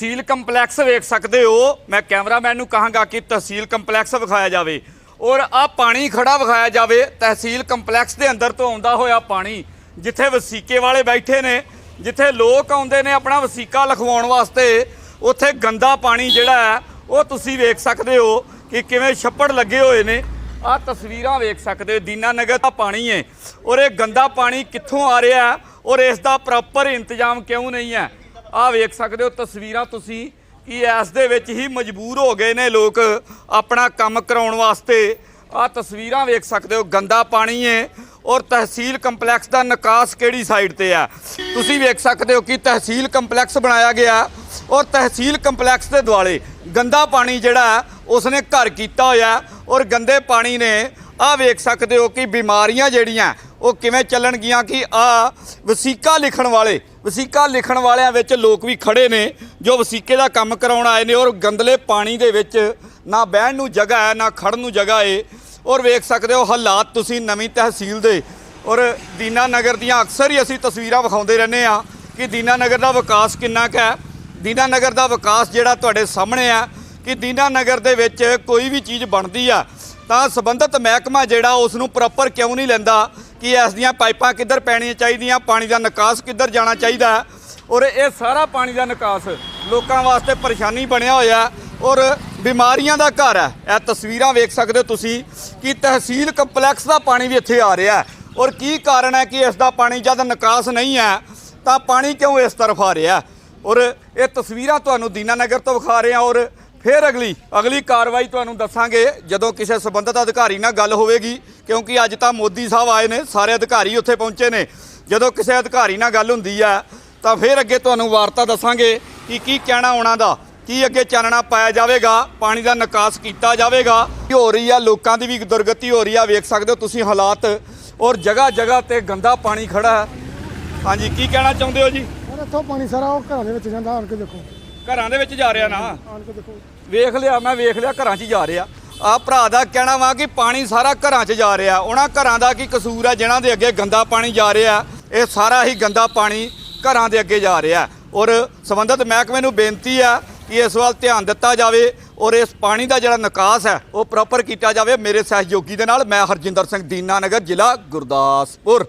ਤਹਿਸੀਲ complex ਵੇਖ ਸਕਦੇ ਹੋ। ਮੈਂ ਕੈਮਰਾਮੈਨ ਨੂੰ ਕਹਾਂਗਾ ਕਿ ਤਹਿਸੀਲ ਕੰਪਲੈਕਸ ਵਿਖਾਇਆ ਜਾਵੇ। ਔਰ ਆ ਪਾਣੀ ਖੜਾ ਵਿਖਾਇਆ ਜਾਵੇ। ਤਹਿਸੀਲ ਕੰਪਲੈਕਸ ਦੇ ਅੰਦਰ ਤੋਂ ਆਉਂਦਾ ਹੋਇਆ ਪਾਣੀ, ਜਿੱਥੇ ਵਸੀਕੇ ਵਾਲੇ ਬੈਠੇ ਨੇ, ਜਿੱਥੇ ਲੋਕ ਆਉਂਦੇ ਨੇ ਆਪਣਾ ਵਸੀਕਾ ਲਿਖਵਾਉਣ ਵਾਸਤੇ, ਉੱਥੇ ਗੰਦਾ ਪਾਣੀ ਜਿਹੜਾ ਹੈ, ਉਹ ਤੁਸੀਂ ਵੇਖ ਸਕਦੇ ਹੋ ਕਿ ਕਿਵੇਂ ਛੱਪੜ ਲੱਗੇ ਹੋਏ ਨੇ। ਆ ਤਸਵੀਰਾਂ ਵੇਖ ਸਕਦੇ ਹੋ, ਦੀਨਾ ਨਗਰ ਦਾ ਪਾਣੀ ਹੈ। ਔਰ ਇਹ ਗੰਦਾ ਪਾਣੀ ਕਿੱਥੋਂ ਆ ਰਿਹਾ ਔਰ ਇਸ ਦਾ ਪ੍ਰੋਪਰ ਇੰਤਜ਼ਾਮ ਕਿਉਂ ਨਹੀਂ ਹੈ? ਆ ਵੇਖ ਸਕਦੇ ਹੋ ਤਸਵੀਰਾਂ ਤੁਸੀਂ ਕਿ ਇਸ ਦੇ ਵਿੱਚ ਹੀ ਮਜਬੂਰ ਹੋ ਗਏ ਨੇ ਲੋਕ ਆਪਣਾ ਕੰਮ ਕਰਾਉਣ ਵਾਸਤੇ। ਆ ਤਸਵੀਰਾਂ ਵੇਖ ਸਕਦੇ ਹੋ, ਗੰਦਾ ਪਾਣੀ ਹੈ ਔਰ ਤਹਿਸੀਲ ਕੰਪਲੈਕਸ ਦਾ ਨਿਕਾਸ ਕਿਹੜੀ ਸਾਈਡ ਤੇ ਆ? ਤੁਸੀਂ ਵੇਖ ਸਕਦੇ ਹੋ ਕਿ ਤਹਿਸੀਲ ਕੰਪਲੈਕਸ ਬਣਾਇਆ ਗਿਆ ਔਰ ਤਹਿਸੀਲ ਕੰਪਲੈਕਸ ਦੇ ਦੁਆਲੇ ਗੰਦਾ ਪਾਣੀ ਜਿਹੜਾ ਉਸਨੇ ਘਰ ਕੀਤਾ ਹੋਇਆ ਔਰ ਗੰਦੇ ਪਾਣੀ ਨੇ ਆ ਵੇਖ ਸਕਦੇ ਹੋ ਕਿ ਬਿਮਾਰੀਆਂ ਜਿਹੜੀਆਂ ਉਹ ਕਿਵੇਂ ਚੱਲਣਗੀਆਂ ਕਿ ਆ ਵਸੀਕਾ ਲਿਖਣ ਵਾਲੇ, ਵਸੀਕਾ ਲਿਖਣ ਵਾਲਿਆਂ ਵਿੱਚ ਲੋਕ ਵੀ ਖੜੇ ਨੇ, ਜੋ ਵਸੀਕੇ ਦਾ ਕੰਮ ਕਰਾਉਣ ਆਏ ਨੇ ਔਰ ਗੰਦਲੇ ਪਾਣੀ ਦੇ ਵਿੱਚ ਨਾ ਬਹਿਣ ਨੂੰ ਜਗ੍ਹਾ ਹੈ, ਨਾ ਖੜਨ ਨੂੰ ਜਗ੍ਹਾ ਏ। ਔਰ ਵੇਖ ਸਕਦੇ ਹੋ ਹਾਲਾਤ ਤੁਸੀਂ ਨਵੀਂ ਤਹਿਸੀਲ ਦੇ। ਔਰ ਦੀਨਾ ਨਗਰ ਦੀਆਂ ਅਕਸਰ ਹੀ ਅਸੀਂ ਤਸਵੀਰਾਂ ਵਿਖਾਉਂਦੇ ਰਹਿੰਦੇ ਆ ਕਿ ਦੀਨਾ ਨਗਰ ਦਾ ਵਿਕਾਸ ਕਿੰਨਾ ਕੁ ਹੈ। ਦੀਨਾ ਨਗਰ ਦਾ ਵਿਕਾਸ ਜਿਹੜਾ ਤੁਹਾਡੇ ਸਾਹਮਣੇ ਆ ਕਿ ਦੀਨਾ ਨਗਰ ਦੇ ਵਿੱਚ ਕੋਈ ਵੀ ਚੀਜ਼ ਬਣਦੀ ਆ, ਤਾਂ ਸੰਬੰਧਿਤ ਮਹਿਕਮਾ ਜਿਹੜਾ ਉਸ ਨੂੰ ਪ੍ਰੋਪਰ ਕਿਉਂ ਨਹੀਂ ਲੈਂਦਾ ਕਿ ਇਸ ਦੀਆਂ ਪਾਈਪਾਂ ਕਿੱਧਰ ਪੈਣੀਆਂ ਚਾਹੀਦੀਆਂ, ਪਾਣੀ ਦਾ ਨਿਕਾਸ ਕਿੱਧਰ ਜਾਣਾ ਚਾਹੀਦਾ ਔਰ ਇਹ ਸਾਰਾ ਪਾਣੀ ਦਾ ਨਿਕਾਸ ਲੋਕਾਂ ਵਾਸਤੇ ਪਰੇਸ਼ਾਨੀ ਬਣਿਆ ਹੋਇਆ ਔਰ ਬਿਮਾਰੀਆਂ ਦਾ ਘਰ ਹੈ। ਇਹ ਤਸਵੀਰਾਂ ਵੇਖ ਸਕਦੇ ਹੋ ਤੁਸੀਂ ਕਿ ਤਹਿਸੀਲ ਕੰਪਲੈਕਸ ਦਾ ਪਾਣੀ ਵੀ ਇੱਥੇ ਆ ਰਿਹਾ ਔਰ ਕੀ ਕਾਰਨ ਹੈ ਕਿ ਇਸ ਦਾ ਪਾਣੀ ਜਦ ਨਿਕਾਸ ਨਹੀਂ ਹੈ, ਤਾਂ ਪਾਣੀ ਕਿਉਂ ਇਸ ਤਰਫ ਆ ਰਿਹਾ ਔਰ ਇਹ ਤਸਵੀਰਾਂ ਤੁਹਾਨੂੰ ਦੀਨਾਨਗਰ ਤੋਂ ਵਿਖਾ ਰਹੇ ਹਾਂ ਔਰ ਫਿਰ ਅਗਲੀ ਅਗਲੀ ਕਾਰਵਾਈ ਤੁਹਾਨੂੰ ਦੱਸਾਂਗੇ ਜਦੋਂ ਕਿਸੇ ਸੰਬੰਧਿਤ ਅਧਿਕਾਰੀ ਨਾਲ ਗੱਲ ਹੋਵੇਗੀ, ਕਿਉਂਕਿ ਅੱਜ ਤਾਂ ਮੋਦੀ ਸਾਹਿਬ ਆਏ ਨੇ, ਸਾਰੇ ਅਧਿਕਾਰੀ ਉੱਥੇ ਪਹੁੰਚੇ ਨੇ। ਜਦੋਂ ਕਿਸੇ ਅਧਿਕਾਰੀ ਨਾਲ ਗੱਲ ਹੁੰਦੀ ਆ ਤਾਂ ਫਿਰ ਅੱਗੇ ਤੁਹਾਨੂੰ ਵਾਰਤਾ ਦੱਸਾਂਗੇ ਕਿ ਕੀ ਕਹਿਣਾ ਉਹਨਾਂ ਦਾ, ਕੀ ਅੱਗੇ ਚਾਨਣਾ ਪਾਇਆ ਜਾਵੇਗਾ, ਪਾਣੀ ਦਾ ਨਿਕਾਸ ਕੀਤਾ ਜਾਵੇਗਾ। ਕੀ ਹੋ ਰਹੀ ਆ ਲੋਕਾਂ ਦੀ ਵੀ ਦੁਰਗਤੀ ਹੋ ਰਹੀ ਆ ਵੇਖ ਸਕਦੇ ਹੋ ਤੁਸੀਂ ਹਾਲਾਤ। ਔਰ ਜਗ੍ਹਾ ਜਗ੍ਹਾ ਤੇ ਗੰਦਾ ਪਾਣੀ ਖੜਾ ਹੈ। ਹਾਂਜੀ, ਕੀ ਕਹਿਣਾ ਚਾਹੁੰਦੇ ਹੋ ਜੀ? ਇੱਥੋਂ ਪਾਣੀ ਸਾਰਾ ਉਹ ਘਰਾਂ ਦੇ ਵਿੱਚ ਜਾਂਦਾ, ਆਣ ਕੇ ਦੇਖੋ। ਘਰਾਂ ਦੇ ਵਿੱਚ ਜਾ ਰਿਹਾ ਨਾ। ਵੇਖ ਲਿਆ ਮੈਂ ਵੇਖ ਲਿਆ ਘਰਾਂ 'ਚ ਹੀ ਜਾ ਰਿਹਾ। ਆ ਭਰਾ ਦਾ ਕਹਿਣਾ ਵਾ ਕਿ ਪਾਣੀ ਸਾਰਾ ਘਰਾਂ 'ਚ ਜਾ ਰਿਹਾ। ਉਹਨਾਂ ਘਰਾਂ ਦਾ ਕੀ ਕਸੂਰ ਹੈ ਜਿਨ੍ਹਾਂ ਦੇ ਅੱਗੇ ਗੰਦਾ ਪਾਣੀ ਜਾ ਰਿਹਾ? ਇਹ ਸਾਰਾ ਹੀ ਗੰਦਾ ਪਾਣੀ ਘਰਾਂ ਦੇ ਅੱਗੇ ਜਾ ਰਿਹਾ। ਔਰ ਸੰਬੰਧਿਤ ਮਹਿਕਮੇ ਨੂੰ ਬੇਨਤੀ ਆ ਕਿ ਇਸ ਵੱਲ ਧਿਆਨ ਦਿੱਤਾ ਜਾਵੇ ਔਰ ਇਸ ਪਾਣੀ ਦਾ ਜਿਹੜਾ ਨਿਕਾਸ ਹੈ ਉਹ ਪ੍ਰੋਪਰ ਕੀਤਾ ਜਾਵੇ। ਮੇਰੇ ਸਹਿਯੋਗੀ ਦੇ ਨਾਲ ਮੈਂ ਹਰਜਿੰਦਰ ਸਿੰਘ ਦੀਨਾਨਗਰ ਜ਼ਿਲ੍ਹਾ ਗੁਰਦਾਸਪੁਰ।